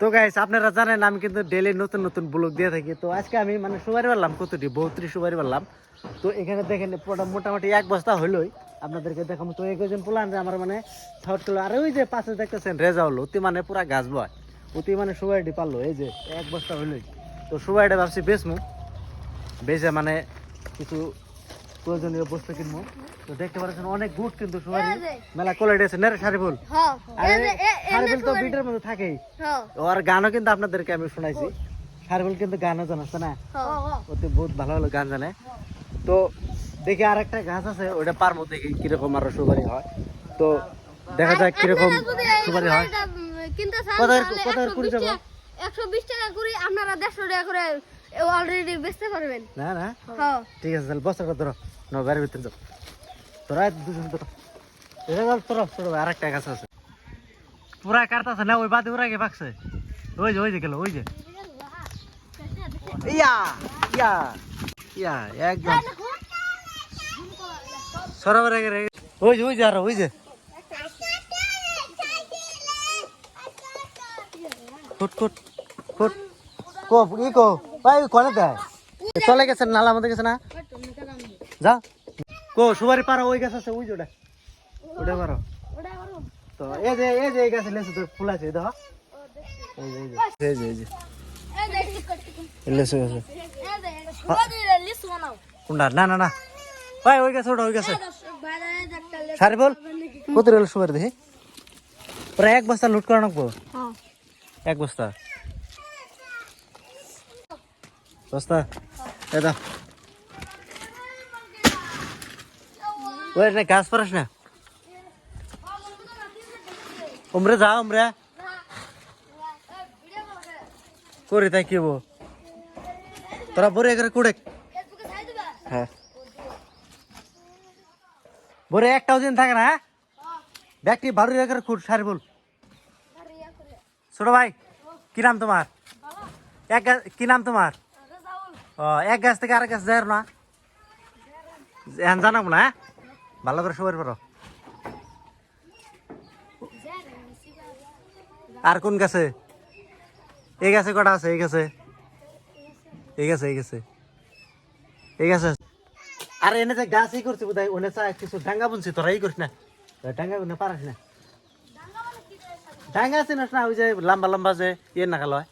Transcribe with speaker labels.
Speaker 1: তো গাইস আপনারা জানেন, আমি কিন্তু ডেলি নতুন নতুন ব্লগ দিয়ে থাকি। তো আজকে আমি মানে সুপারি পারলাম কতটি? বত্রিশ সুপারি পারলাম তো এখানে দেখেন মোটামুটি এক বস্তা হইলোই। আপনাদেরকে দেখাবো তো একজন প্লান যে আমার মানে শর্ট করল, আর ওই যে পাশে দেখতেছেন, রেজা হলো, অতি মানে পুরা গাছ বয়। অতি মানে সুপারিটি পারল, এই যে এক বস্তা হইলোই। তো সুপারিটা ভাবছি বেচমু। বেচে মানে কিছু প্রয়োজনীয় বস্তু কিনবো। তো দেখতে পাচ্ছেন অনেক গুড কিন্তু সুপারি। মেলা কোয়ালিটি আছে। নেরে সারিফুল
Speaker 2: হ্যাঁ
Speaker 1: সারিফুল তো বিটের মধ্যে থাকেই।
Speaker 2: হ্যাঁ।
Speaker 1: ওর গানও কিন্তু আপনাদেরকে আমি শোনাইছি। সারবুল কিন্তু গানও জানাচ্ছে না? ওতে বহুত ভালো ভালো গান জানে। তো দেখি আর একটা গাছ আছে ওটা পারব দেখি কীরকম আরও সুপারি হয়। তো দেখা যাক কীরকম সুপারি হয়। কত কত কুড়ি যাব
Speaker 2: একশো বিশ টাকা করে আপনারা দেড়শো টাকা করে অলরেডি বেচতে পারবেন।
Speaker 1: না না।
Speaker 2: হ্যাঁ।
Speaker 1: ঠিক আছে তাহলে বস্তাটা ধরো। না বাড়ির ভিতরে যাও। তোরা দুজন ধরো। এটা ধর তোরা ছোট আর একটা গাছ আছে। পুরা কাটতাছে না ওই বাদে ওরা গে পাকছে ওই যে ওই যে গেল ওই যে। ইয়া ইয়া ইয়া একদম। সরাবার রে ওই যে ওই যে আর ওই যে। কুট কুট কুট কো ই কো ভাই কোনে দেয়। চলে গেছে নালা মধ্যে গেছে না? যা। কো সুপারি পারো ওই গাছ আছে ওই যে ওটা। ওটা পারো তো এই যে এই যে এই গাছে লেসু তো ফুল আছে দেখো। এই যে এই যে এই যে লেসু আছে। কোনটা না না না। ভাই ওই গাছে ওটা ওই গাছে। সারি বল কত রেল দেখি? প্রায় এক বস্তা লুট করে রাখব এক বস্তা? বস্তা এটা ওই না গাছ পারাস না উমরে যা উমরে করি তাই কি হব তোরা বরে করে কুড়ে হ্যাঁ বরে একটাও দিন থাকে না হ্যাঁ ব্যাগটি বাড়ি রেখে খুঁট সারি বল ছোট ভাই কি নাম তোমার এক গাছ কি নাম তোমার ও এক গাছ থেকে আরেক গাছ যায় না? এখন জানাব না হ্যাঁ? ভালো করে সবার পারো আর কোন গাছে? এই গাছে কটা আছে? এই গাছে। এই গাছে এই গাছে। এই গাছে। আর, এনে যে গাছ ই করছি বোধহয়, ওনে চা কিছু ডাঙ্গা বুনছি তোরা ই করিস না। ডাঙ্গা বুনে পারিস না। ডাঙ্গা আছে না, ওই যে লম্বা লম্বা যে ইয়ে না খালো হয়।